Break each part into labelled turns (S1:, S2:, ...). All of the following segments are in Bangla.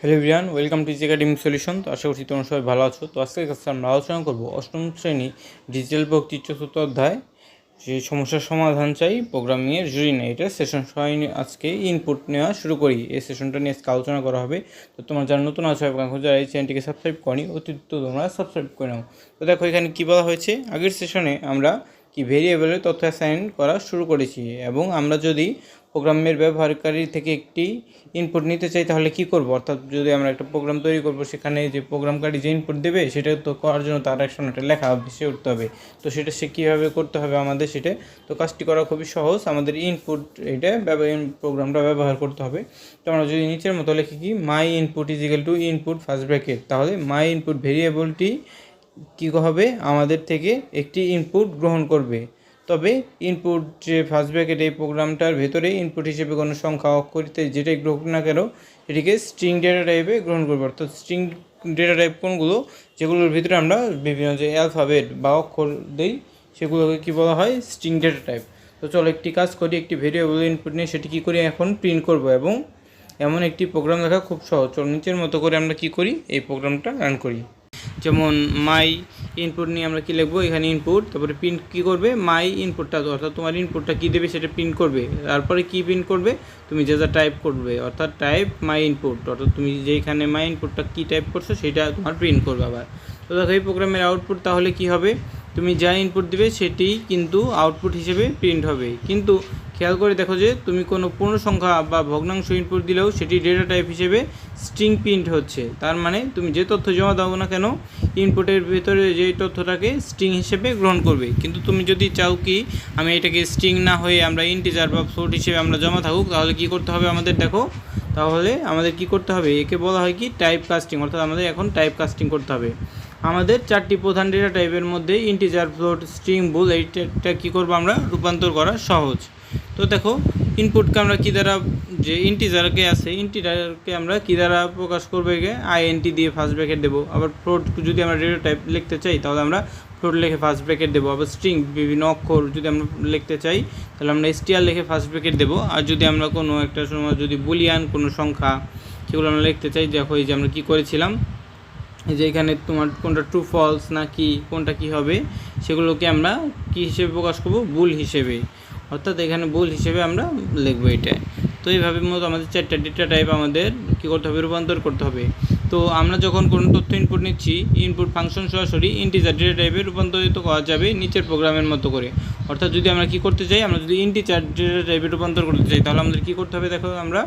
S1: Hello everyone, welcome to academy solution তো আশা করছি তোমরা সবাই ভালো আছো। তো আজকের কাছে আমরা আলোচনা করব অষ্টম শ্রেণি ডিজিটাল ভক্তি চতুর্থ অধ্যায়। যে সমস্যার সমাধান চাই প্রোগ্রামিংয়ের জুড়ি নেই। এটা সেশন সবাই আজকে ইনপুট নেওয়া শুরু করি। এই সেশনটা নিয়ে আজকে আলোচনা করা হবে। তো তোমার যারা নতুন আছে এখন যারা এই চ্যানেলটিকে সাবস্ক্রাইব করি অতিরিক্ত তোমরা সাবস্ক্রাইব করে নাও। তো দেখো এখানে কী বলা হয়েছে? আগের সেশনে আমরা কি ভেরিয়েবলের তথ্য অ্যাসাইন করা শুরু করেছি এবং আমরা যদি প্রোগ্রামের ব্যবহারকারী থেকে একটি ইনপুট নিতে চাই, তাহলে কি করব? অর্থাৎ যদি আমরা একটা প্রোগ্রাম তৈরি করব, সেখানে যে প্রোগ্রামকারী যে ইনপুট দেবে, সেটা তো করার জন্য তার একশন একটা লেখা ভেসে উঠতে হবে। তো সেটা সে কীভাবে করতে হবে আমাদের সেটা? তো কাজটি করা খুবই সহজ। আমাদের ইনপুট এটা প্রোগ্রামটা ব্যবহার করতে হবে। তো আমরা যদি নিচের মতো লিখি কি my input is equal to input first bracket তাহলে মাই ইনপুট ভেরিয়েবলটি কী হবে? আমাদের থেকে একটি ইনপুট গ্রহণ করবে। তবে ইনপুট যে ফার্স্ট ব্র্যাকেট এই প্রোগ্রামটার ভেতরে ইনপুট হিসেবে কোনো সংখ্যা অক্ষরিতে যেটাই গ্রহণ না কেন, এটিকে স্ট্রিং ডেটা টাইপে গ্রহণ করবে। অর্থাৎ স্ট্রিং ডেটা টাইপ কোনগুলো? যেগুলোর ভিতরে আমরা বিভিন্ন যে অ্যালফাবেট বা অক্ষর দিই, সেগুলোকে কী বলা হয়? স্ট্রিং ডেটা টাইপ তো চলো একটি কাজ করি, একটি ভেরিয়েবল ইনপুট নিয়ে সেটি কী করি এখন প্রিন্ট করব এবং এমন একটি প্রোগ্রাম লেখা খুব সহজ। চলো নিচের মতো করে আমরা কী করি? এই প্রোগ্রামটা রান করি। যেমন মাই ইনপুট নিয়ে আমরা কী লিখব? এখানে ইনপুট তারপরে প্রিন্ট কী করবে? মাই ইনপুটটা অর্থাৎ তোমার ইনপুটটা কী দেবে সেটা প্রিন্ট করবে। তারপরে কী প্রিন্ট করবে? তুমি যে যা টাইপ করবে, অর্থাৎ টাইপ মাই ইনপুট অর্থাৎ তুমি যেখানে মাই ইনপুটটা কী টাইপ করছ সেটা তোমার প্রিন্ট করবে আবার। তো দেখো, এই প্রোগ্রামের আউটপুট তাহলে কী হবে? তুমি যা ইনপুট দেবে সেটি কিন্তু আউটপুট হিসেবে প্রিন্ট হবে। কিন্তু খেয়াল করে দেখো যে তুমি কোনো পূর্ণ সংখ্যা বা ভগ্নাংশ ইনপুট দিলেও সেটি ডেটা টাইপ হিসেবে স্ট্রিং প্রিন্ট হচ্ছে। তার মানে তুমি যে তথ্য জমা দাও না কেন ইনপুটের ভিতরে যে তথ্যটাকে স্ট্রিং হিসেবে গ্রহণ করবে। কিন্তু তুমি যদি চাও কি আমি এটাকে স্ট্রিং না হয়ে আমরা ইন্টিজার বা ফ্লোট হিসেবে আমরা জমা থাকুক, তাহলে কি করতে হবে আমাদের দেখো? তাহলে আমাদের কি করতে হবে? একে বলা হয় কি টাইপ কাস্টিং অর্থাৎ আমাদের এখন টাইপ কাস্টিং করতে হবে। আমাদের চারটি প্রধান ডেটা টাইপের মধ্যে ইন্টিজার ফ্লোট স্ট্রিং বুল এইটা কী করব আমরা? রূপান্তর করা সহজ। তো দেখো ইনপুটকে আমরা কী দ্বারা যে ইন্টিজারকে আছে ইন্টিজারকে আমরা কী দ্বারা প্রকাশ করব একে? আইএনটি দিয়ে ফার্স্ট ব্র্যাকেট দেবো। আবার ফ্লোট যদি আমরা ডেটা টাইপ লিখতে চাই, তাহলে আমরা ফ্লোট লিখে ফার্স্ট ব্র্যাকেট দেবো। আবার স্ট্রিং বিভিন্ন অক্ষর যদি আমরা লিখতে চাই, তাহলে আমরা এসটিআর লিখে ফার্স্ট ব্র্যাকেট দেবো। আর যদি আমরা কোনো একটা সময় যদি বুলিয়ান কোনো সংখ্যা, সেগুলো আমরা লিখতে চাই, দেখো এই যে আমরা কী করেছিলাম? যে এখানে তোমার কোনটা ট্রু ফলস না কি, কোনটা কি হবে, সেগুলোকে আমরা কি হিসেবে প্রকাশ করব? বুল হিসেবে। অর্থাৎ এখানে ভুল হিসেবে আমরা লিখব এটাই তো এইভাবে মতো আমাদের চারটা ডেটা টাইপ আমাদের কী করতে হবে? রূপান্তর করতে হবে। তো আমরা যখন কোনো তথ্য ইনপুট নিচ্ছি ইনপুট ফাংশন সরাসরি ইন্টিজার ডেটা টাইপে রূপান্তরিত করা যাবে নিচের প্রোগ্রামের মতো করে। অর্থাৎ যদি আমরা কি করতে চাই, আমরা যদি ইন্টিজার ডেটা টাইপে রূপান্তর করতে চাই, তাহলে আমাদের কী করতে হবে দেখো আমরা?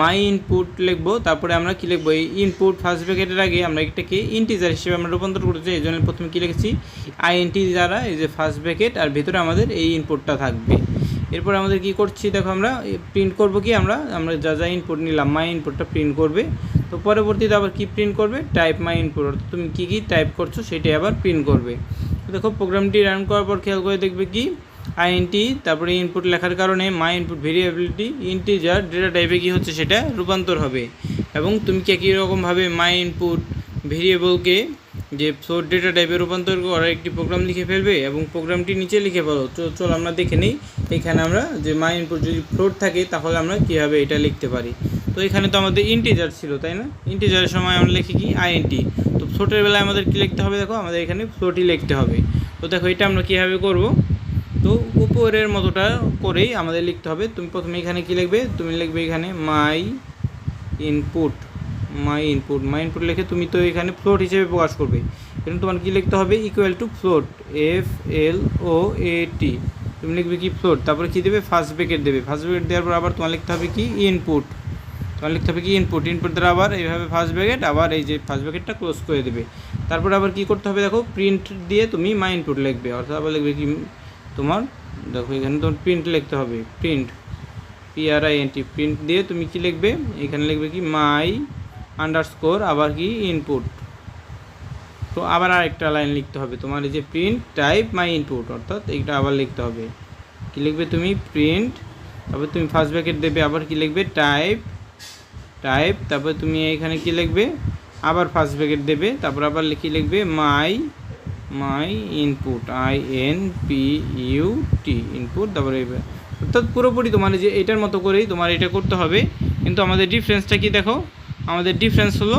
S1: মাই ইনপুট লিখব, তারপরে আমরা কী লিখব? এই ইনপুট ফার্স্ট ব্র্যাকেটের আগে আমরা এটাকে ইন্টিজার হিসেবে আমরা রূপান্তর করতে এই জন্য প্রথমে কী লিখেছি? আই আইএনটি দ্বারা এই যে ফার্স্ট ব্র্যাকেট আর ভিতরে আমাদের এই ইনপুটটা থাকবে। এরপর আমাদের কি করছি দেখো আমরা প্রিন্ট করব কি আমরা? আমরা যা যা ইনপুট নিলাম মাই ইনপুটটা প্রিন্ট করবে। তো পরবর্তীতে আবার কি প্রিন্ট করবে? টাইপ মাই ইনপুট অর্থাৎ তুমি কী কী টাইপ করছ সেটাই আবার প্রিন্ট করবে। দেখো প্রোগ্রামটি রান করার পর খেয়াল করে দেখবে কি? আইএনটি, তারপরে ইনপুট লেখার কারণে my input variability integer data টাইপে কী হচ্ছে সেটা রূপান্তর হবে। এবং তুমি কি একই রকমভাবে মাই ইনপুট ভেরিয়েবলকে যে ফ্লোট ডেটা টাইপে রূপান্তর করার একটি প্রোগ্রাম লিখে ফেলবে এবং প্রোগ্রামটি নিচে লিখে ফেলো তো চল আমরা দেখে নিই। এখানে আমরা যে মাই ইনপুট যদি ফ্লোট থাকে, তাহলে আমরা কীভাবে এটা লিখতে পারি? তো এখানে তো আমাদের ইন্টিজার ছিল, তাই না? ইন্টিজারের সময় আমরা লিখি কি? আইএনটি। তো ফ্লোটের বেলায় আমাদের কী লিখতে হবে দেখো? আমাদের এখানে ফ্লোটই লিখতে হবে। তো দেখো, এটা আমরা কীভাবে করব? তো উপরের মতোটা করেই আমাদের লিখতে হবে। তুমি প্রথমে এখানে কী লিখবে? তুমি লিখবে এখানে my input my input my input লিখে তুমি তো এখানে ফ্লোট হিসেবে প্রকাশ করবে। কিন্তু তোমার কী লিখতে হবে? Equal to float F L O A T তুমি লিখবে কি ফ্লোট তারপরে কী দেবে? ফার্স্ট ব্রেকেট দেবে। ফার্স্ট ব্রেকেট দেওয়ার পর আবার তোমার লিখতে হবে কি? ইনপুট তোমার লিখতে হবে কি? ইনপুট ইনপুট দ্বারা আবার এইভাবে ফার্স্ট ব্রেকেট আবার এই যে ফার্স্ট ব্রেকেটটা ক্লোজ করে দেবে। তারপর আবার কী করতে হবে দেখো? প্রিন্ট দিয়ে তুমি মাই ইনপুট লিখবে। অর্থাৎ আবার লিখবে কি? তোমার, দেখো এখানে তোমার প্রিন্ট লিখতে হবে প্রিন্ট পিআরআইএনটি প্রিন্ট দিয়ে তুমি কি লিখবে? এখানে লিখবে কি মাই আন্ডারস্কোর আবার কি ইনপুট তো আবার আরেকটা লাইন লিখতে হবে, তোমার এই যে প্রিন্ট টাইপ মাই ইনপুট অর্থাৎ এইটা আবার লিখতে হবে। কি লিখবে তুমি? প্রিন্ট তারপর তুমি ফার্স্ট ব্র্যাকেট দেবে, আবার কি লিখবে? টাইপ টাইপ তারপর তুমি এখানে কি লিখবে? আবার ফার্স্ট ব্র্যাকেট দেবে, তারপর আবার লিখে লিখবে? My my input I N P U T input তারপরে অর্থাৎ পুরোপুরি তোমার যে এটার মতো করেই তোমার এটা করতে হবে। কিন্তু আমাদের ডিফারেন্সটা কি দেখো? আমাদের ডিফারেন্স হলো,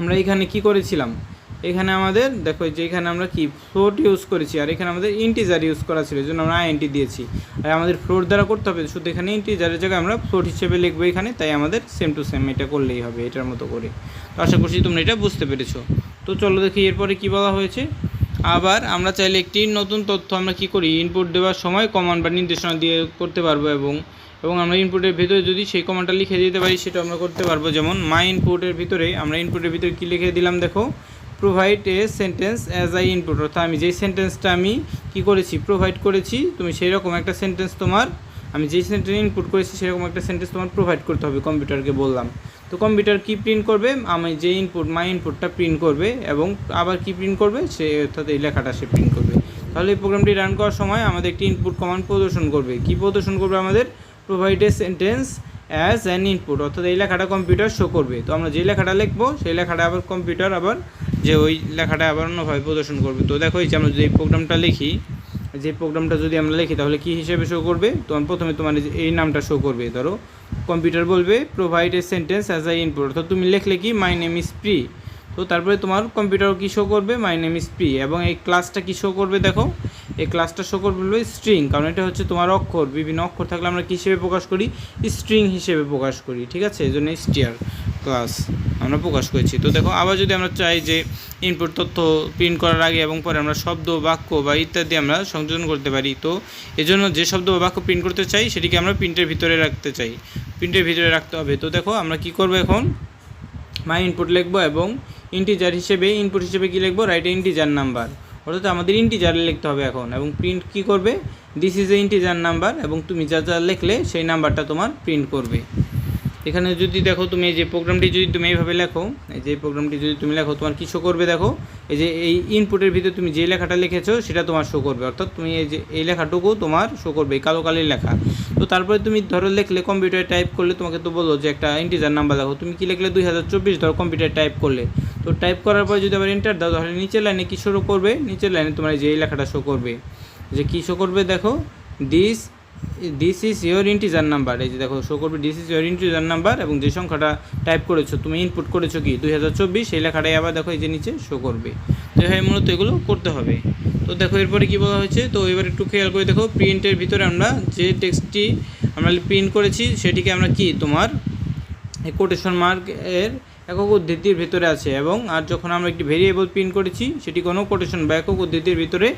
S1: আমরা এখানে কি করেছিলাম? এখানে আমাদের, দেখো যে এখানে আমরা কি? ফ্লোট ইউজ করেছি, আর এখানে আমাদের ইন্টিজার ইউজ করা ছিল জন্য আমরা আইএনটি দিয়েছি। আর আমাদের ফ্লোট দ্বারা করতে হবে, শুধু এখানে ইন্টিজারের জায়গায় আমরা ফ্লোট হিসেবে লিখব এখানে, তাই আমাদের সেম টু সেম এটা করলেই হবে, এটার মতো করে। তো আশা করছি তোমরা এটা বুঝতে পেরেছ। তো চলো দেখি এরপরে কি বলা হয়েছে। আবার আমরা চাইলে একটি নতুন তথ্য আমরা কি করি? ইনপুট দেওয়ার সময় কমান্ড বা নির্দেশনা দিয়ে করতে পারব এবং এবং আমরা ইনপুটের ভিতরে যদি সেই কমান্ডটা লিখে দিতে পারি, সেটা আমরা করতে পারব। যেমন মাই ইনপুটের ভিতরে আমরা ইনপুটের ভিতরে কী লিখে দিলাম দেখো? Provide a sentence as I input অর্থাৎ আমি যেই সেন্টেন্সটা আমি কি করেছি? প্রোভাইড করেছি, তুমি সেই রকম একটা সেন্টেন্স তোমার, আমি যেই সেন্টেন্স ইনপুট করেছি, সেরকম একটা সেন্টেন্স তোমার প্রোভাইড করতে হবে কম্পিউটারকে বললাম। তো কম্পিউটার কি প্রিন্ট করবে? আমি যে ইনপুট মাই ইনপুটটা প্রিন্ট করবে এবং আবার কি প্রিন্ট করবে? সে অর্থাৎ এই লেখাটা সে প্রিন্ট করবে। তাহলে এই প্রোগ্রামটি রান করার সময় আমাদের একটি ইনপুট কমান্ড প্রদর্শন করবে। কি প্রদর্শন করবে আমাদের? Provide a sentence as an input অর্থাৎ এই লেখাটা কম্পিউটার শো করবে। তো আমরা যে লেখাটা লিখব, সেই লেখাটা আবার কম্পিউটার আবার যে ওই লেখাটা আবার অন্যভাবে প্রদর্শন করবে। তো দেখো এই যে আমরা যদি এই প্রোগ্রামটা লিখি যে প্রোগ্রামটা যদি আমরা লিখি, তাহলে কি হিসেবে শো করবে? তোমার প্রথমে তোমার এই নামটা শো করবে, ধরো। কম্পিউটার বলবে provide a sentence as I input অর্থাৎ তুমি লিখলে কি মাই নেম ইজ প্রি তো তারপরে তোমার কম্পিউটার কী শো করবে? মাই নেম ইজ প্রি এবং এই ক্লাসটা কী শো করবে দেখো? এই ক্লাসটা শো করবে বলবে স্ট্রিং কারণ এটা হচ্ছে তোমার অক্ষর। বিভিন্ন অক্ষর থাকলে আমরা কী হিসেবে প্রকাশ করি? স্ট্রিং হিসেবে প্রকাশ করি, ঠিক আছে? এই জন্য স্টিয়ার ক্লাস আমরা প্রকাশ করেছি। তো দেখো, আবার যদি আমরা চাই যে ইনপুট তথ্য প্রিন্ট করার আগে এবং পরে আমরা শব্দ, বাক্য বা ইত্যাদি আমরা সংযোজন করতে পারি, তো এজন্য যে শব্দ বা বাক্য প্রিন্ট করতে চাই, সেটিকে আমরা প্রিন্টের ভিতরে রাখতে চাই। প্রিন্টের ভিতরে রাখতে হবে। তো দেখো, আমরা কি করব এখন? মাই ইনপুট লিখব এবং ইন্টিজার হিসেবে ইনপুট হিসেবে কি লিখব? রাইট ইন্টিজার নাম্বার অর্থাৎ আমাদের ইন্টিজারে লিখতে হবে এখন। এবং প্রিন্ট কি করবে? This is a integer number এবং তুমি যা যা লিখলে, সেই নাম্বারটা তোমার প্রিন্ট করবে। এখানে যদি দেখো তুমি এই যে প্রোগ্রামটি যদি তুমি এইভাবে লেখো, এই যে প্রোগ্রামটি যদি তুমি লেখো, তোমার কি শো করবে দেখো? এই যে এই ইনপুটের ভিতরে তুমি যে লেখাটা লিখেছো, সেটা তোমার শো করবে। অর্থাৎ তুমি এই যে এই লেখাটুকু তোমার শো করবে, এই কালো কালির লেখা। তো তারপরে তুমি ধরো লিখলে কম্পিউটারে টাইপ করলে তোমাকে তো বলো যে একটা ইন্টিজার নাম্বার দেখো। তুমি কি লিখলে দুই হাজার চব্বিশ, ধরো কম্পিউটারে টাইপ করলে। তো টাইপ করার পর যদি আবার এন্টার দাও, তাহলে নিচের লাইনে কী শো করবে? নিচের লাইনে তোমার এই যে এই লেখাটা শো করবে। যে কী শো করবে দেখো? This this is your integer number এই যে দেখো শো করবে this is your integer number এবং যে সংখ্যাটা টাইপ করেছ, তুমি ইনপুট করেছ কি? দুই হাজার চব্বিশ সেই লেখাটাই আবার দেখো এই যে নিচে শো করবে। তো এভাবে মূলত এগুলো করতে হবে। তো দেখো, এরপরে কী বলা হয়েছে? তো এবার একটু খেয়াল করে দেখো প্রিন্টের ভিতরে আমরা যে টেক্সটটি আমরা প্রিন্ট করেছি, সেটিকে আমরা কি? তোমার কোটেশন মার্ক এর একক উদ্ধৃতির ভিতরে আছে এবং আর যখন আমরা একটি ভেরিয়েবল প্রিন্ট করেছি, সেটি কোনো কোটেশন বা একক উদ্ধৃতির ভিতরে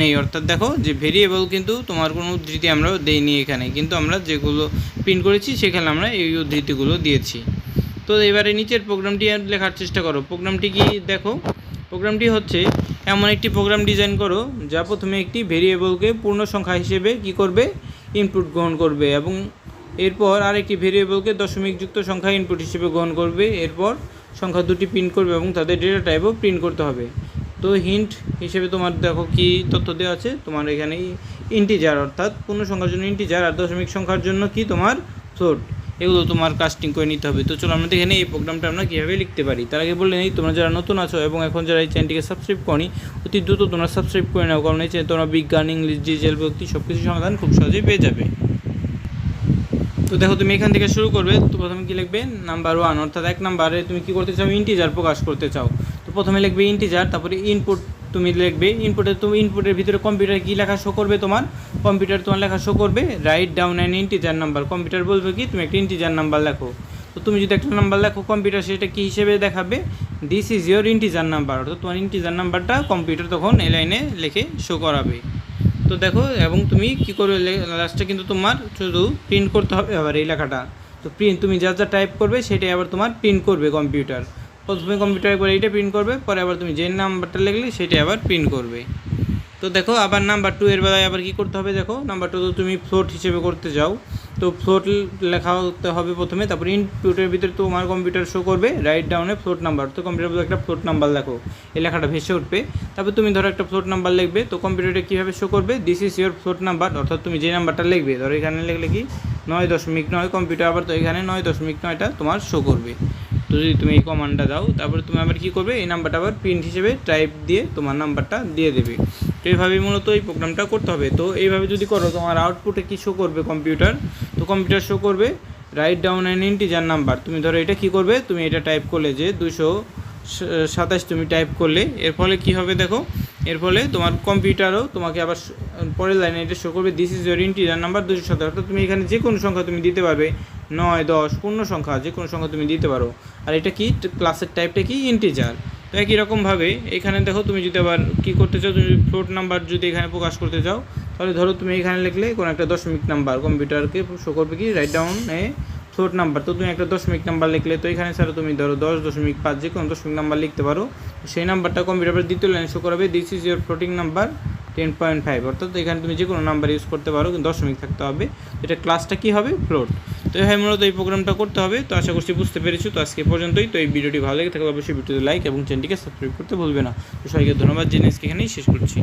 S1: নেই। অর্থাৎ দেখো যে ভেরিয়েবল কিন্তু তোমার কোনো উদ্ধৃতি আমরা দেইনি এখানে, কিন্তু আমরা যেগুলো প্রিন্ট করেছি, সেখানে আমরা এই উদ্ধৃতিগুলো দিয়েছি। তো এবারে নিচের প্রোগ্রামটি লেখার চেষ্টা করো। প্রোগ্রামটি কি? দেখো প্রোগ্রামটি হচ্ছে এমন একটি প্রোগ্রাম ডিজাইন করো, যা প্রথমে একটি ভেরিয়েবলকে পূর্ণ সংখ্যা হিসেবে কি করবে? ইনপুট গ্রহণ করবে এবং এরপর আরেকটি ভেরিয়েবলকে দশমিকযুক্ত সংখ্যা ইনপুট হিসেবে গ্রহণ করবে। এরপর সংখ্যা দুটি প্রিন্ট করবে এবং তাদের ডেটা টাইপও প্রিন্ট করতে হবে। তো হিন্ট হিসেবে তোমার দেখো কি তথ্য দেওয়া আছে? তোমার এখানে ইন্টিজার অর্থাৎ পূর্ণ সংখ্যার জন্য ইন্টিজার আর দশমিক সংখ্যার জন্য কি তোমার ফ্লোট এগুলো তোমার কাস্টিং করে নিতে হবে। তো চলো আমরা এখানে এই প্রোগ্রামটা আমরা কীভাবে লিখতে পারি। তার আগে বলে নিই, তোমরা যারা নতুন আছো এবং এখন যারা এই চ্যানেলটিকে সাবস্ক্রাইব করনি, অতি দ্রুত তোমরা সাবস্ক্রাইব করে নাও, কারণ এই চ্যানেল তোমরা বিজ্ঞান, ইংলিশ ডিজিটাল প্রযুক্তি সব কিছু সমাধান খুব সহজেই পেয়ে যাবে। তো দেখো, তুমি এখান থেকে শুরু করবে, তো প্রথমে কি লিখবে? নাম্বার ওয়ান অর্থাৎ এক নাম্বারে তুমি কি করতে চাও? ইন্টিজার প্রকাশ করতে চাও। তো প্রথমে লিখবে ইন্টিজার তারপরে ইনপুট তুমি লিখবে। ইনপুটে তুমি ইনপুটের ভিতরে কম্পিউটার কী লেখা শো করবে তোমার? কম্পিউটার তোমার লেখা শো করবে। Write down an integer number computer বলবে কি, তুমি একটা ইন্টিজার নাম্বার লেখো। তো তুমি যদি একটা নাম্বার লেখো কম্পিউটার সেটা কী হিসেবে দেখাবে? This is your integer number অর্থাৎ তোমার ইন্টিজার নাম্বারটা কম্পিউটার তখন এই লাইনে লিখে শো করাবে। তো দেখো, এবং তুমি কি করবে? লাস্টে কিন্তু তোমার শুধু প্রিন্ট করতে হবে আবার এই লেখাটা। তো প্রিন্ট তুমি যা যা টাইপ করবে, সেটাই আবার তোমার প্রিন্ট করবে কম্পিউটার প্রথমে কম্পিউটার করে এইটা প্রিন্ট করবে, পরে আবার তুমি যে নাম্বারটা লিখলে, সেটাই আবার প্রিন্ট করবে। তো দেখো, আবার নাম্বার টু এর বেলায় আবার কি করতে হবে? দেখো নাম্বার টু তো তুমি ফ্লোট হিসেবে করতে যাও। তো ফ্লোট লেখা হতে হবে প্রথমে, তারপরে ইনপুটের ভিতরে তোমার কম্পিউটার শো করবে রাইট ডাউনে ফ্লোট নাম্বার তো কম্পিউটার একটা ফ্লোট নাম্বার লেখো, এই লেখাটা ভেসে উঠবে। তারপর তুমি ধরো একটা ফ্লোট নাম্বার লিখবে, তো কম্পিউটারে কীভাবে শো করবে? This is your float number অর্থাৎ তুমি যে নাম্বারটা লিখবে, ধরো এখানে লিখলে কি? নয় দশমিক নয় কম্পিউটার আবার তো এখানে নয় দশমিক নয়টা তোমার শো করবে। তো যদি তুমি এই কমান্ডটা দাও, তারপরে তুমি আবার কী করবে? এই নাম্বারটা আবার প্রিন্ট হিসেবে টাইপ দিয়ে তোমার নাম্বারটা দিয়ে দেবে। তো এইভাবেই মূলত এই প্রোগ্রামটা করতে হবে। তো এইভাবে যদি করো, তোমার আউটপুটে কী শো করবে কম্পিউটার তো কম্পিউটার শো করবে write down an integer number তুমি ধরো এটা কি করবে? তুমি এটা টাইপ করলে যে দুশো সাতাশ তুমি টাইপ করলে, এর ফলে কি হবে দেখো? এর ফলে তোমার কম্পিউটারও তোমাকে আবার পরের লাইনে এটা শো করবে this is your integer number দুশো সাতাশ। অর্থাৎ তুমি এখানে যে কোনো সংখ্যা তুমি দিতে পারবে, নয়, দশ, পূর্ণ সংখ্যা যে কোনো সংখ্যা তুমি দিতে পারো। আর এটা কি? ক্লাসের টাইপটা কি? ইন্টিজার তো একই রকমভাবে এখানে দেখো তুমি যদি আবার কী করতে চাও, তুমি ফ্লোট নাম্বার যদি এখানে প্রকাশ করতে চাও তাহলে ধরো তুমি এখানে লিখলে কোনো একটা দশমিক নাম্বার, কম্পিউটারকে শো করবে কি? Write down a float number তো তুমি একটা দশমিক নাম্বার লিখলে, তো এখানে স্যার তুমি ধরো দশ দশমিক পাঁচ যে কোনো দশমিক নাম্বার লিখতে পারো। সেই নাম্বারটা কম্পিউটার দ্বিতীয় লাইনে শো করাবে this is your floating number ten point five অর্থাৎ এখানে তুমি যে কোনো নাম্বার ইউজ করতে পারো, কিন্তু দশমিক থাকতে হবে। এটা ক্লাসটা কী হবে? ফ্লোট তো এভাবে মূলত এই প্রোগ্রামটা করতে হবে। তো আশা করছি বুঝতে পেরেছ। তো আজকে পর্যন্তই। তো এই ভিডিওটি ভালো লেগে থাকলে অবশ্যই ভিডিওতে লাইক এবং চ্যানেলটিকে সাবস্ক্রাইব করতে ভুলবে না। তো সবাইকে ধন্যবাদ। জেনে এখানেই শেষ করছি।